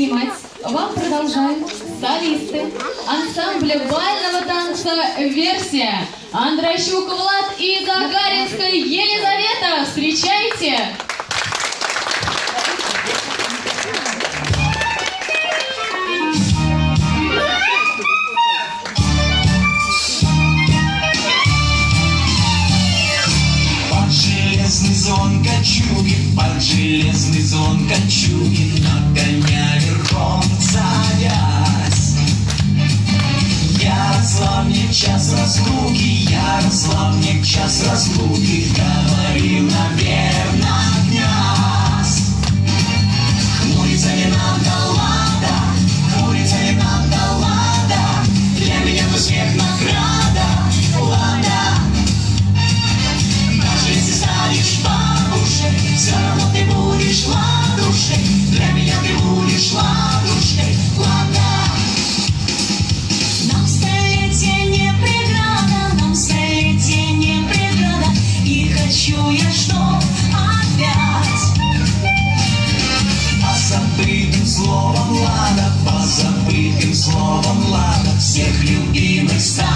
снимать, вам продолжают солисты ансамбля бального танца «Версия». Андрощук Влад и Гагаринская Елизавета. Встречайте! железный звон качуги, под железный звон качуги, на коне. расслабь мне час разлуки, я расслабь мне час разлуки, да. ночуешь, но опять? По забытым словам Лада, по забытым словам Лада Всех любимых стал